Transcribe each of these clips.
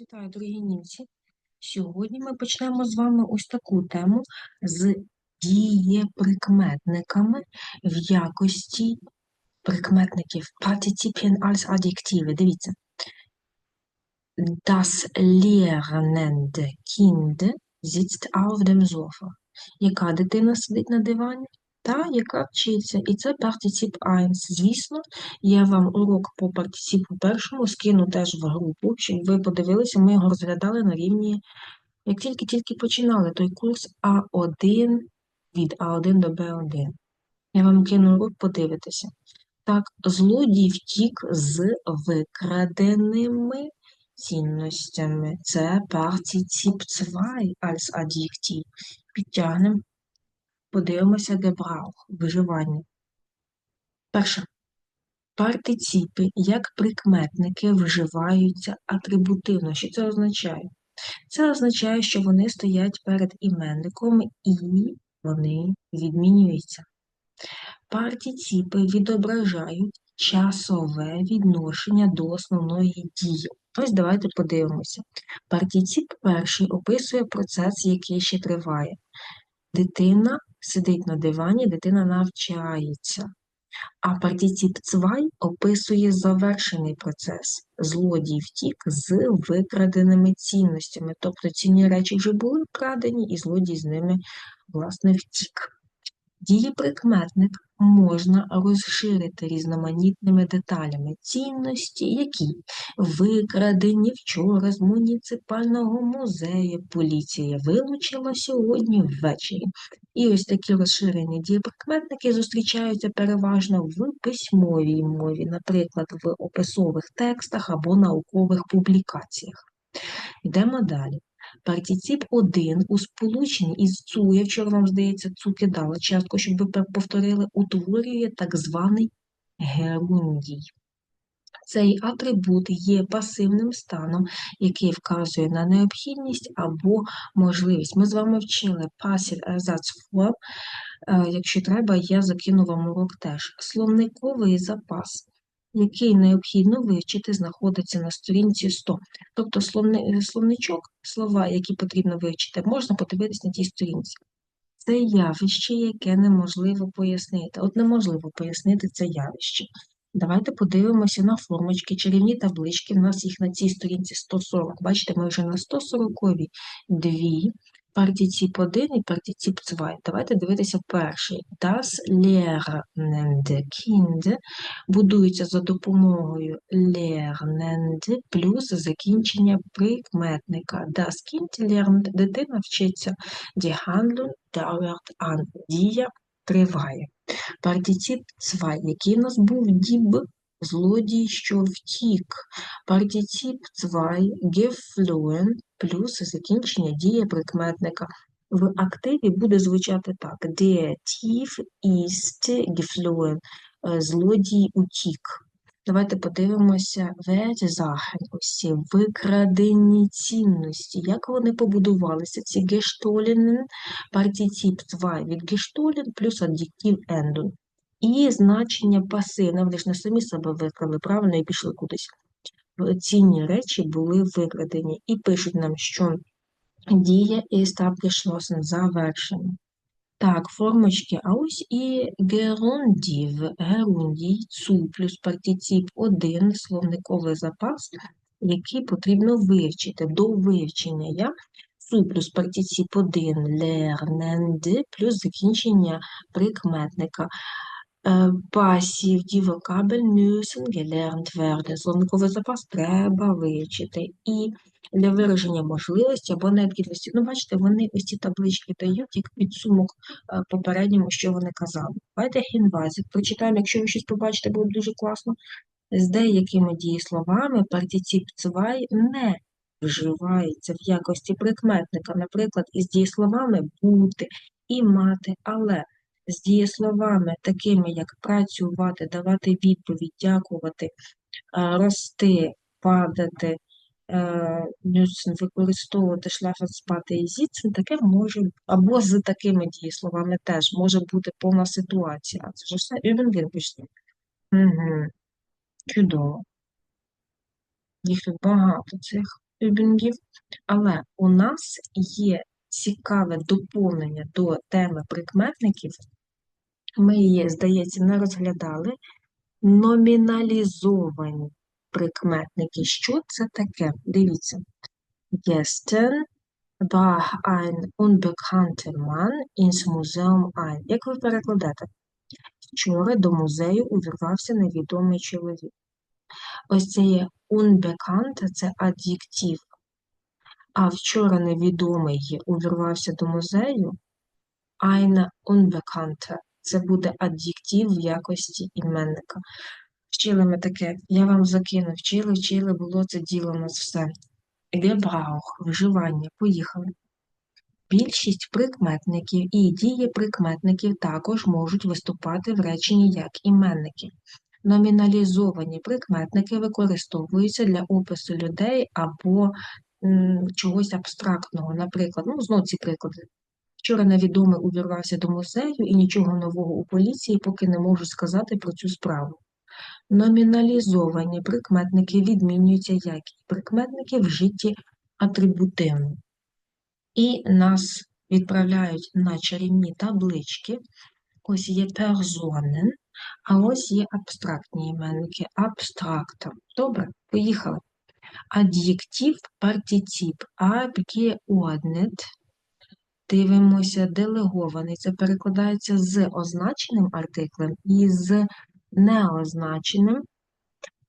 Вітаю, дорогі німці. Сьогодні ми почнемо з вами ось таку тему з дієприкметниками в якості прикметників Partizipien als Adjektive. Дивіться. Das lernende Kind sitzt auf dem Sofa. Яка дитина сидить на дивані? Та, яка вчиться. І це партицип 1. Звісно, я вам урок по партиципу першому скину теж в групу, щоб ви подивилися, ми його розглядали на рівні, як тільки-тільки починали той курс А1 від А1 до Б1. Я вам кину урок, подивитися. Так, злодій втік з викраденими цінностями. Це партицип 2 als Adjektiv. Підтягнемо. Подивимося Gebrauch – виживання. Перше. Партиципи як прикметники вживаються атрибутивно. Що це означає? Це означає, що вони стоять перед іменником і вони відмінюються. Партиципи відображають часове відношення до основної дії. Ось давайте подивимося. Партицип перший описує процес, який ще триває. Дитина сидить на дивані, дитина навчається. А партицип 2 описує завершений процес. Злодій втік з викраденими цінностями. Тобто цінні речі вже були вкрадені, і злодій з ними, власне, втік. Дієприкметник можна розширити різноманітними деталями цінності, які викрадені вчора з муніципального музею. Поліція вилучила сьогодні ввечері. І ось такі розширені дієприкметники зустрічаються переважно в письмовій мові, наприклад, в описових текстах або наукових публікаціях. Йдемо далі. Партицип 1 у сполученні із цу, я вчора вам, здається, цу кидала частку, щоб ви повторили, утворює так званий герундій. Цей атрибут є пасивним станом, який вказує на необхідність або можливість. Ми з вами вчили passive ersatzform. Е, Якщо треба, я закину вам урок теж. Словниковий запас, який необхідно вивчити, знаходиться на сторінці 100. Тобто е, словничок, слова, які потрібно вивчити, можна подивитися на тій сторінці. Це явище, яке неможливо пояснити. От неможливо пояснити це явище. Давайте подивимося на формочки, чарівні таблички. У нас їх на цій сторінці 140. Бачите, ми вже на 140 дві. Партітіп 1 і партітіп 2. Давайте дивитися перший. Das lernende Kind будується за допомогою lernende плюс закінчення прикметника. Das Kind lernt – дитина вчиться. Die Handlung dauert an – дія триває. Партітіп 2, який у нас був діб злодій, що втік. Партітіп 2 geflohen – плюс закінчення дії прикметника. В активі буде звучати так. Der Tief ist geflohen. Злодій утік. Давайте подивимося Wertsachen, ці викрадені цінності. Як вони побудувалися? Ці gestohlenen, партицип 2 від gestohlen плюс ад'єктив endung. І значення пасивне, вони ж не самі себе викрали, правильно, і пішли кудись. Цінні речі були викрадені. І пишуть нам, що дія ist abgeschlossen, завершена. Так, формочки, а ось і герундів, герундій, цу плюс партицип 1, словниковий запас, який потрібно вивчити. До вивчення я цу плюс партицип 1, lernende, плюс закінчення прикметника. Е, Пасів, ді вокабель müssen gelernt werden. Словниковий запас треба вивчити. І для вираження можливості або необхідності. Ну, бачите, вони ось ці таблички дають як підсумок е, попередньому, що вони казали. Давайте хінвазик. Прочитаємо, якщо ви щось побачите, буде дуже класно. З деякими дієсловами партицип 2 не вживається в якості прикметника, наприклад, із дієсловами бути і мати, але з дієсловами, такими як працювати, давати відповідь, дякувати, е, рости, падати, е, використовувати шляхом спати і зіцен, таке може, або з такими дієсловами теж може бути повна ситуація. Це ж все Übung Угу. Чудово. Їх тут багато цих. übungів, але у нас є цікаве доповнення до теми прикметників. Ми її, здається, не розглядали. Номіналізовані прикметники. Що це таке? Дивіться. Gestern war ein unbekannter Mann ins Museum ein. Як ви перекладете? Вчора до музею увірвався невідомий чоловік. Ось це є unbekannt, це ад'єктив. А вчора невідомий увірвався до музею. Eine unbekannte – це буде ад'єктив в якості іменника. Вчили ми таке, я вам закину, вчили, вчили, було це діло у нас все. Gebrauch – вживання, поїхали. Більшість прикметників і дієприкметників також можуть виступати в реченні як іменники. Номіналізовані прикметники використовуються для опису людей або чогось абстрактного. Наприклад, ну, знову ці приклади. Вчора невідомий увірвався до музею і нічого нового у поліції поки не можу сказати про цю справу. Номіналізовані прикметники відмінюються як і прикметники в житті атрибутивно. І нас відправляють на чарівні таблички. Ось є персонен, а ось є абстрактні іменники, абстракта. Добре, поїхали. Ад'єктив, партиціп, abgeordnet. Дивимося, делегований. Це перекладається з означеним артиклем і з неозначеним,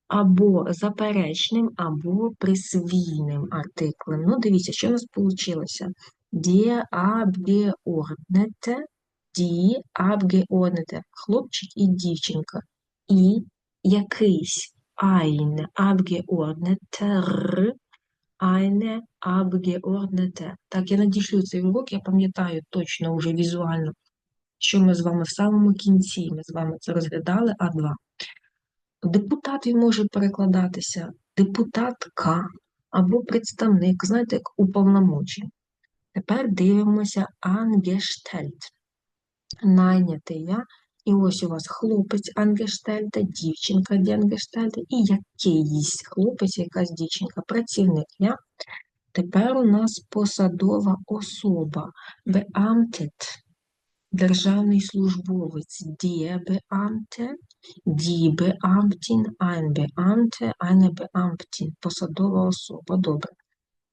або заперечним, або присвійним артиклем. Ну, дивіться, що у нас вийшло. Die Abgeordnete, die Abgeordnete, хлопчик і дівчинка. І якийсь ein Abgeordneter, eine Abgeordnete. Так, я надішлю цей урок, я пам'ятаю точно вже візуально, що ми з вами в самому кінці, ми з вами це розглядали, А2. Депутат він може перекладатися депутатка або представник, знаєте, як уповномочений. Тепер дивимося angestellt. Найнятий я. І ось у вас хлопець ангештельта, дівчинка діангештельта і якийсь хлопець, якась дівчинка, працівник я. Тепер у нас посадова особа, beamtet, державний службовець, die Beamte, die Beamtin, ein Beamte, eine Beamtin, посадова особа. Добре.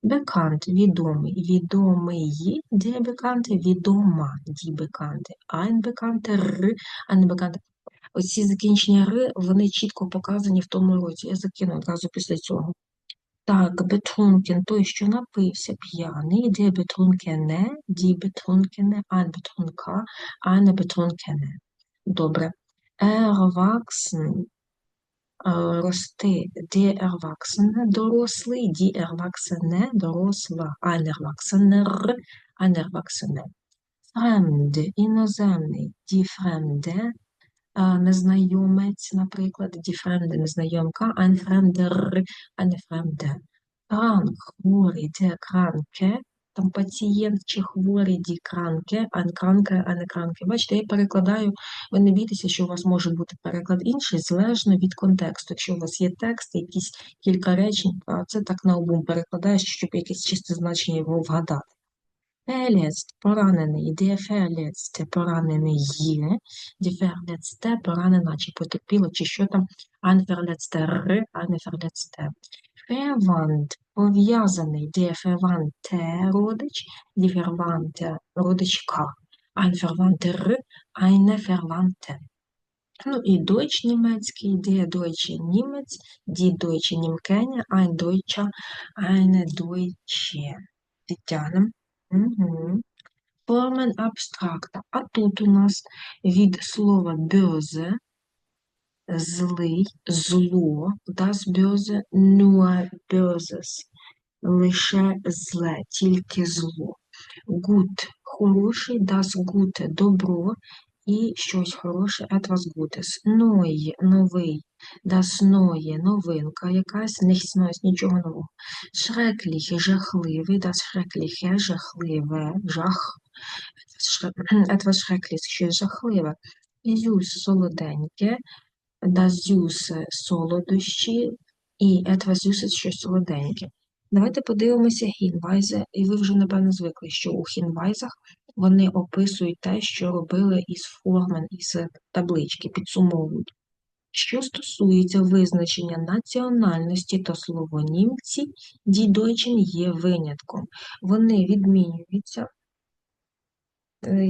Бекант відомий, відомий, де беканти, відома, ді беканти, айн беканти, р, айн беканти. Оці закінчення р, вони чітко показані в тому році. Я закину одразу після цього. Так, бетрункен, той, що напився, п'яний, де бетрункене, ді бетрункене, айн бетрунка, айн бетрункене. Добре. Erwachsen, рости die Erwachsene, дорослий, die Erwachsene, доросла, ein Erwachsener, ein Erwachsene. Fremd, іноземний, die Fremde, незнайомець, наприклад, die Fremde, незнайомка, ein Fremder, eine Fremde. Krank, хворий, der Kranke, там пацієнт чи хворий ді кранке, ан а не кранке. Бачите, я перекладаю, ви не бійтеся, що у вас може бути переклад інший, залежно від контексту. Якщо у вас є текст, якісь кілька речень, а це так на обум перекладаєш, щоб якесь чисте значення його вгадати. Verletzt, поранений, де verletzt, поранений є, де verletzt, поранена, чи потерпіло, чи що там, an verletzte, а не verletzte. Verwandt, пов'язаний, verwandte родич, де verwandte родичка, ein verwandter, eine verwandte. Ну і Deutsch німецький, де Deutsche німець, die Deutsche німкеня, ein Deutscher, eine Deutsche. Тетяна. Угу. Формен абстракта. А тут у нас від слова böse злий, зло, das Böse, nur Böses, лише зле, тільки зло. Gut – хороший, das Gute – добро і щось хороше, etwas Gutes. Neu – новий, das Neue – новинка якась, nichts Neues – нічого нового. Schrecklich – жахливий, das Schreckliche – жахливе, жах, etwas Schrecklich – щось жахливе. Süß – солоденьке, das солодощі, і Süßes – щось солоденьке. Давайте подивимося хінвайзи, і ви вже, напевно, звикли, що у хінвайзах вони описують те, що робили із формен, із таблички, підсумовують. Що стосується визначення національності та словонімці, дійдойчин є винятком. Вони відмінюються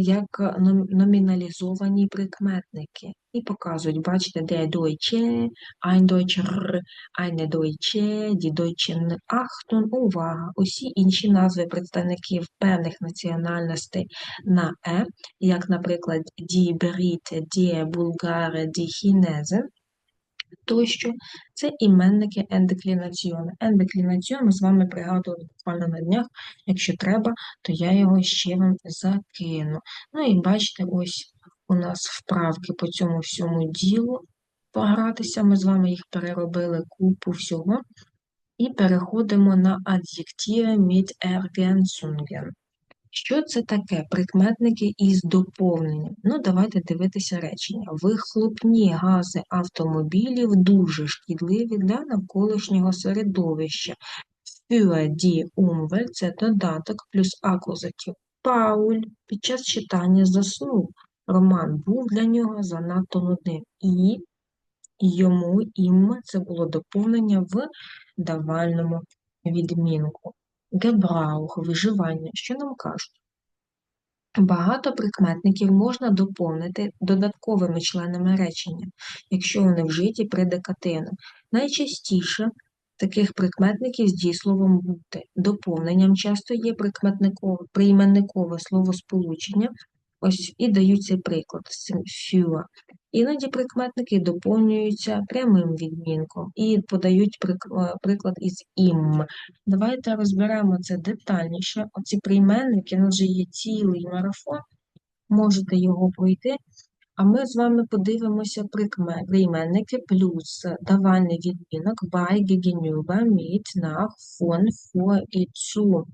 як номіналізовані прикметники і показують, бачите, де Deutsche, ein Deutscher, eine Deutsche, die Deutschen, Achtung, увага. Усі інші назви представників певних національностей на «е», як, наприклад, die Brite, die Bulgari, die Chinesen, тощо, це іменники ендеклінаціону. Ендеклінаціон ми з вами пригадували буквально на днях. Якщо треба, то я його ще вам закину. Ну і бачите, ось у нас вправки по цьому всьому ділу погратися. Ми з вами їх переробили купу всього. І переходимо на adjektive mit Ergänzungen. Що це таке? Прикметники із доповненням. Ну, давайте дивитися речення. Вихлопні гази автомобілів дуже шкідливі для навколишнього середовища. Für die Umwelt – це додаток плюс акузатив. Пауль під час читання заснув. Роман був для нього занадто нудним. І йому, їм – це було доповнення в давальному відмінку. Гебраух – виживання. Що нам кажуть? Багато прикметників можна доповнити додатковими членами речення, якщо вони вжиті предикативно. Найчастіше таких прикметників з дієсловом бути. Доповненням часто є прикметникове, прийменникове словосполучення. Ось і дають цей приклад з цим «für». Іноді прикметники доповнюються прямим відмінком і подають е, приклад із «ім». Давайте розберемо це детальніше. Оці прийменники, у нас вже є цілий марафон, можете його пройти. А ми з вами подивимося прийменники плюс давальний відмінок bei, gegenüber, mit, nach, von, vor і zu.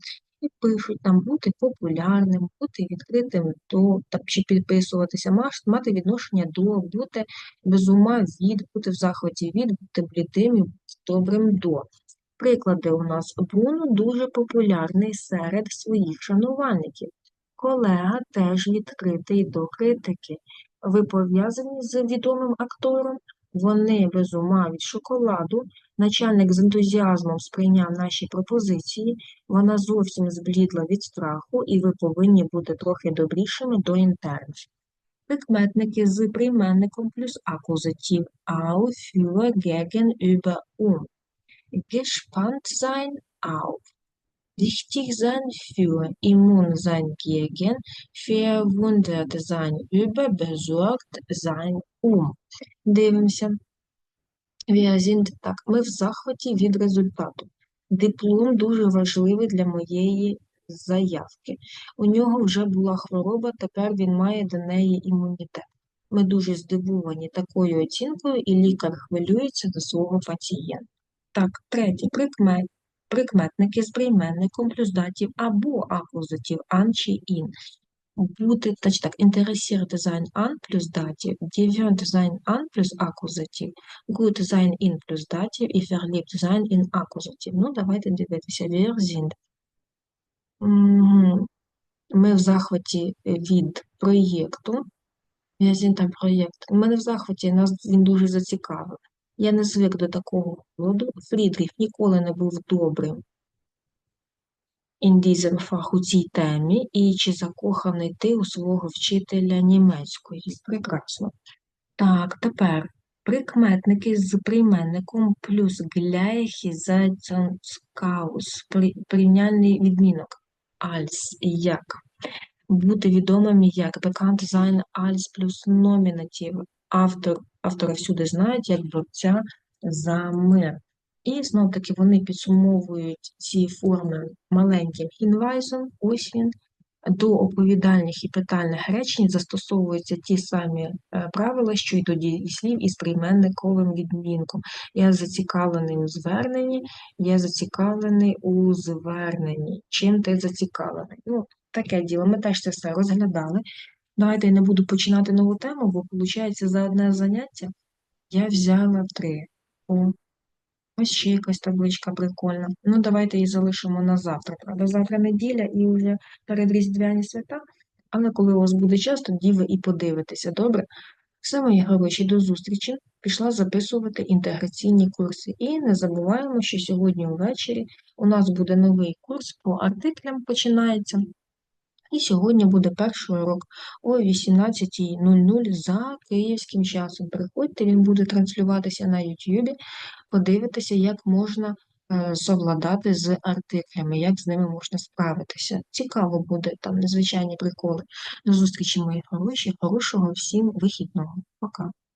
І пишуть там бути популярним, бути відкритим до, та, чи підписуватися, мати відношення до, бути без ума від, бути в захваті від, бути блідим і бути добрим до. Приклади у нас Бруно дуже популярний серед своїх шанувальників. Колега теж відкритий до критики. Ви пов'язані з відомим актором? Вони без ума від шоколаду. Начальник з ентузіазмом сприйняв наші пропозиції. Вона зовсім зблідла від страху, і ви повинні бути трохи добрішими до інтернів. Прикметники з прийменником плюс акузатив. Au, für, gegen, über, um. Gespannt sein auf. Wichtig sein für, immun sein gegen, verwundert sein über, besorgt sein um. Дивимося. Wir так, ми в захваті від результату. Диплом дуже важливий для моєї заявки. У нього вже була хвороба, тепер він має до неї імунітет. Ми дуже здивовані такою оцінкою, і лікар хвилюється за свого пацієнта. Так, третє, прикмет, прикметники з прийменником плюс датів або акузатив an чи in. Бути, значить так, interessiert sein an плюс датів, gewöhnt sein an плюс акузатив, gut sein in плюс датів і verliebt sein in акузатив. Ну, давайте дивитися. Wir sind. Ми в захваті від проєкту. Sind ein проєкт. У мене в захваті, нас він дуже зацікавив. Я не звик до такого холоду. Фрідріх ніколи не був добрим in diesem Fach у цій темі, і чи закоханий ти у свого вчителя німецької. Прекрасно. Так, тепер прикметники з прийменником плюс Gleichsetzungsaus, при- порівняльний відмінок als, як. Бути відомим як bekannt sein als плюс номінатив. Автор, автора всюди знають як борця за мир. І знов таки вони підсумовують ці форми маленьким інвайзом. Ось він. До оповідальних і питальних речень застосовуються ті самі е, правила, що й до дієслів із прийменниковим відмінком. Я зацікавлений у зверненні, я зацікавлений у зверненні. Чим ти зацікавлений? Ну, таке діло. Ми теж це все розглядали. Давайте я не буду починати нову тему, бо виходить, за одне заняття я взяла три. Ось ще якась табличка прикольна. Ну, давайте її залишимо на завтра. Правда, завтра неділя і вже перед Різдвяні свята. Але коли у вас буде час, тоді ви і подивитеся. Добре? Все, мої хороші, до зустрічі. Пішла записувати інтеграційні курси. І не забуваємо, що сьогодні ввечері у нас буде новий курс по артиклям починається. І сьогодні буде перший урок о 18.00 за київським часом. Приходьте, він буде транслюватися на YouTube. Подивитися, як можна е, совладати з артиклями, як з ними можна справитися. Цікаво буде, там незвичайні приколи. До зустрічі, мої хороші, хорошого всім вихідного. Пока.